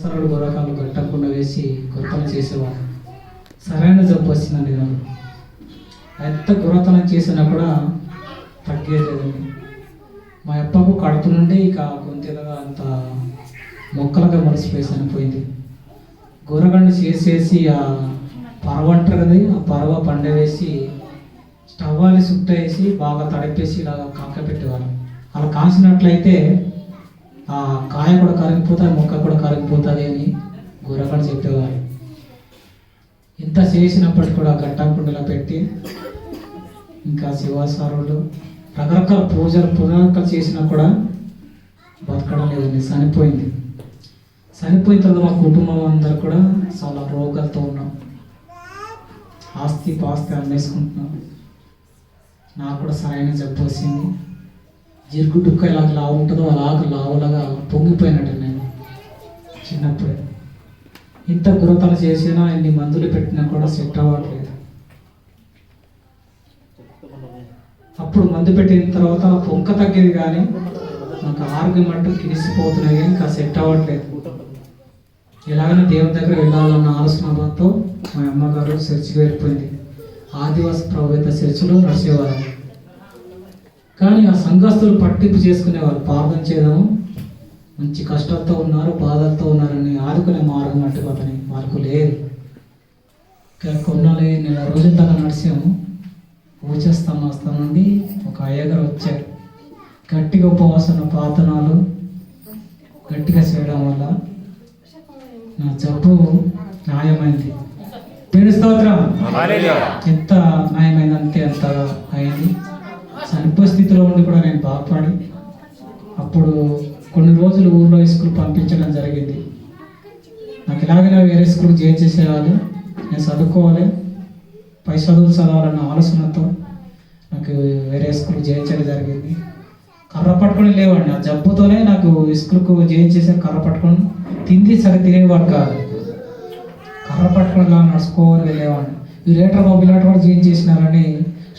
సరళ గురకాలు గట్టకుండా వేసి గొర్రెలు చేసేవాడు సరైన జబ్బు వచ్చిందండి నాకు. ఎంత గురతనం చేసినా కూడా తగ్గేలేదండి మా అప్పకు కడుపు నుండి ఇక గొంతులుగా అంత మొక్కలుగా మలిసిపోయి చనిపోయింది గోరగండు చేసేసి ఆ పరవ అంటారు కదా ఆ పరవ పండవేసి స్టవ్వాలు సుట్టేసి బాగా తడిపేసి ఇలా కాక పెట్టేవాళ్ళం అలా కాసినట్లయితే ఆ కాయ కూడా కరిగిపోతుంది మొక్క కూడా కరిగిపోతుంది అని గోరగండు చెప్పేవారు. ఇంత చేసినప్పటికి కూడా గట్టంకుండలో పెట్టి ఇంకా శివాసారులు రకరకాల పూజలు పునరకలు చేసినా కూడా బతకడం లేదండి చనిపోయింది. చనిపోయిన తర్వాత మా కుటుంబం అందరు కూడా చాలా రోగాలతో ఉన్నాం. ఆస్తి పాస్తి అమ్మేసుకుంటున్నాం. నాకు కూడా సరైన జబ్బు వచ్చింది. జిరుగు డుక్క ఎలాగ లావు ఉంటుందో అలాగ లావులాగా పొంగిపోయినట్టు నేను చిన్నప్పుడే. ఇంత గురతలు చేసినా ఎన్ని మందులు పెట్టినా కూడా సెట్ అవ్వట్లేదు. అప్పుడు మందు పెట్టిన తర్వాత పొంక తగ్గేది కానీ నాకు ఆరోగ్యం అంటూ కిరిసిపోతున్నాయి కానీ ఇంకా సెట్ అవ్వట్లేదు. ఎలాగైనా దేవుని దగ్గర వెళ్ళాలన్న ఆలోచనతో మా అమ్మగారు చర్చికి వెళ్ళిపోయింది. ఆదివాసి ప్రభుత్వ చర్చిలో నడిచేవారు. కానీ ఆ సంఘస్థులు పట్టింపు చేసుకునేవారు. ప్రార్థన చేయడము మంచి కష్టాలతో ఉన్నారు బాధలతో ఉన్నారని ఆదుకునే మార్గం అటు అతని వాళ్ళకు లేదు. కొన్నాళ్ళు నెల రోజుల దాకా నడిచాము. ఊచేస్తాను వస్తాను నుండి ఒక అయ్యగారు వచ్చారు. గట్టిగా ఉపవాసన ప్రార్థనలు గట్టిగా చేయడం వల్ల నా జబ్బు న్యాయమైంది. దేవుని స్తోత్రం. ఎంత న్యాయమైంది అంతే అంత అయింది. చనిపోయే స్థితిలో ఉండి కూడా నేను బాగుపడి అప్పుడు కొన్ని రోజులు ఊర్లో స్కూల్ పంపించడం జరిగింది. నాకు ఎలాగైనా వేరే స్కూల్ జాయిన్ చేసేవాళ్ళు నేను చదువుకోవాలి. పై చదువులు చదవాలన్న ఆలోచనతో నాకు వేరే స్కూల్ చేయించడం జరిగింది. కర్ర పట్టుకొని లేవండి. ఆ జబ్బుతోనే నాకు స్కూల్కు చేంజ్ చేసిన కర్ర పట్టుకొని తిండి సరి తినేవాడు కాదు. కర్ర పట్టుకొని ఇలా నడుచుకోవాలి వెళ్ళేవాడిని ఈ రేటర్ బాబు ఇలాంటి వాడు జాయిన్ చేసినారని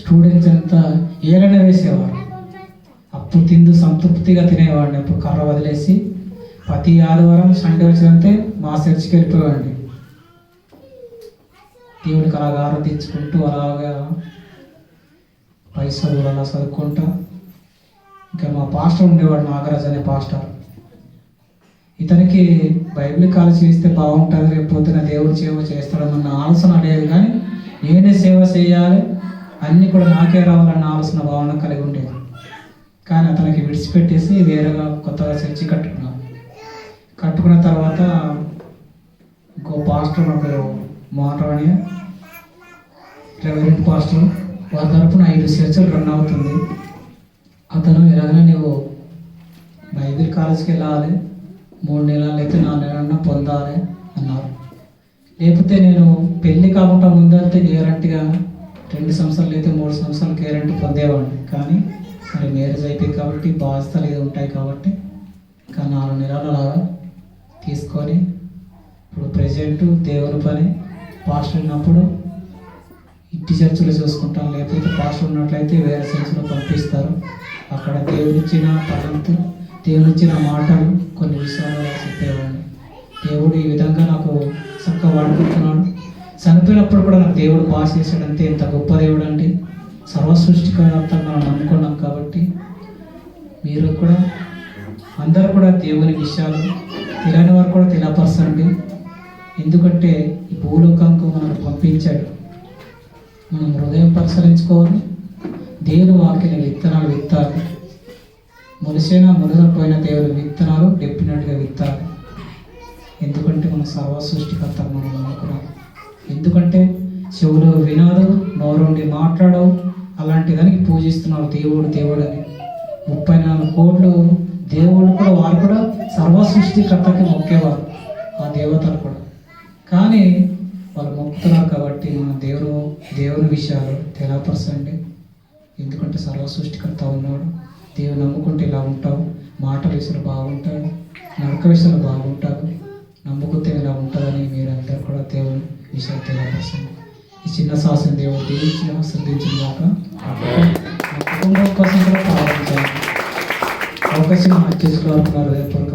స్టూడెంట్స్ అంతా ఏలనే వేసేవారు. అప్పుడు తిందు సంతృప్తిగా తినేవాడిని. అప్పుడు కర్ర వదిలేసి ప్రతి ఆదివారం సండే వచ్చినంతే మా చర్చికి వెళ్ళిపోయేవాడిని. దేవుడికి అలాగా ఆరాధించుకుంటూ అలాగా పైసలు అలా చదువుకుంటా ఇంకా మా పాస్టర్ ఉండేవాడు నాగరాజ్ అనే పాస్టర్. ఇతనికి బైబిల్ కాలేజ్ చేస్తే బాగుంటుంది రేపు పొద్దున దేవుడు సేవ చేస్తాడన్న ఆలోచన లేదు కానీ నేనే సేవ చేయాలి అన్నీ కూడా నాకే రావాలన్న ఆలోచన భావన కలిగి ఉండేది. కానీ అతనికి విడిచిపెట్టేసి వేరేగా కొత్తగా చర్చి కట్టుకున్నాం. కట్టుకున్న తర్వాత ఇంకో పాస్టర్ ఒకరు మోహన్ రెవరెంట్ పాస్టర్. వారి తరపున ఐదు చర్చలు రన్ అవుతుంది. అతను ఎలాగైనా నువ్వు బైబిల్ కాలేజ్కి వెళ్ళాలి. మూడు నెలలు అయితే నాలుగు నెలలన్నా పొందాలి అన్నారు. లేకపోతే నేను పెళ్ళి కాకుండా ముందంతే గ్యారంటీగా రెండు సంవత్సరాలు అయితే మూడు సంవత్సరాలు గ్యారంటీ పొందేవాడిని. కానీ మరి మ్యారేజ్ అయిపోయింది కాబట్టి బాధ్యతలు ఏదో ఉంటాయి కాబట్టి ఇంకా నాలుగు నెలలు అలాగా తీసుకొని ఇప్పుడు ప్రజెంట్ దేవుని పని. పాస్టర్ ఉన్నప్పుడు ఇంటి చర్చలు చూసుకుంటాం లేకపోతే పాస్టర్ ఉన్నట్లయితే వేరే చర్చలో పంపిస్తారు. అక్కడ దేవుడిచ్చిన పదంతు దేవుడిచ్చిన మాటలు కొన్ని విషయాలు చెప్పేవాడిని. దేవుడు ఈ విధంగా నాకు చక్కగా వాడుకుంటున్నాడు. చనిపోయినప్పుడు కూడా నాకు దేవుడు బాగా చేశాడంటే ఎంత గొప్ప దేవుడు అండి మనం నమ్ముకున్నాం కాబట్టి మీరు కూడా అందరూ కూడా దేవుని విషయాలు తెలియని వారు కూడా తెలియపరచండి. ఎందుకంటే ఈ భూలోకంకు మనం పంపించాడు. మనం హృదయం పరిశీలించుకోవాలి. దేవుని వాక్యని విత్తనాలు విత్తాలి. మొలిసైనా పోయిన దేవుని విత్తనాలు డెప్పినట్టుగా విత్తాలి. ఎందుకంటే మన సర్వ సృష్టికర్త మనం నమ్ముకున్నాం. ఎందుకంటే చెవులు వినదు నోరుండి మాట్లాడవు అలాంటి దానికి పూజిస్తున్నారు దేవుడు దేవుడు అని ముప్పై నాలుగు కోట్లు దేవుడు కూడా వారు కూడా సర్వ సృష్టికర్తకి మొక్కేవారు ఆ దేవతలు కూడా. కానీ వాళ్ళు మొక్కుతున్నారు కాబట్టి మన దేవుడు దేవుని విషయాలు తెలపరచండి ఎందుకంటే సర్వ సృష్టికర్త ఉన్నాడు. దేవుని నమ్ముకుంటే ఇలా ఉంటావు. మాట విషయాలు బాగుంటాడు. నడక విషయాలు బాగుంటావు. నమ్ముకుంటే ఇలా ఉంటుందని మీరందరూ కూడా దేవుని విషయాలు తెలియపరచండి. ఈ చిన్న శాసన దేవుడు దీవించి ఆశ్రదించిన దాకా కుటుంబం కోసం కూడా ప్రారంభించాలి. అవకాశం చేసుకోవాలన్నారు పూర్వక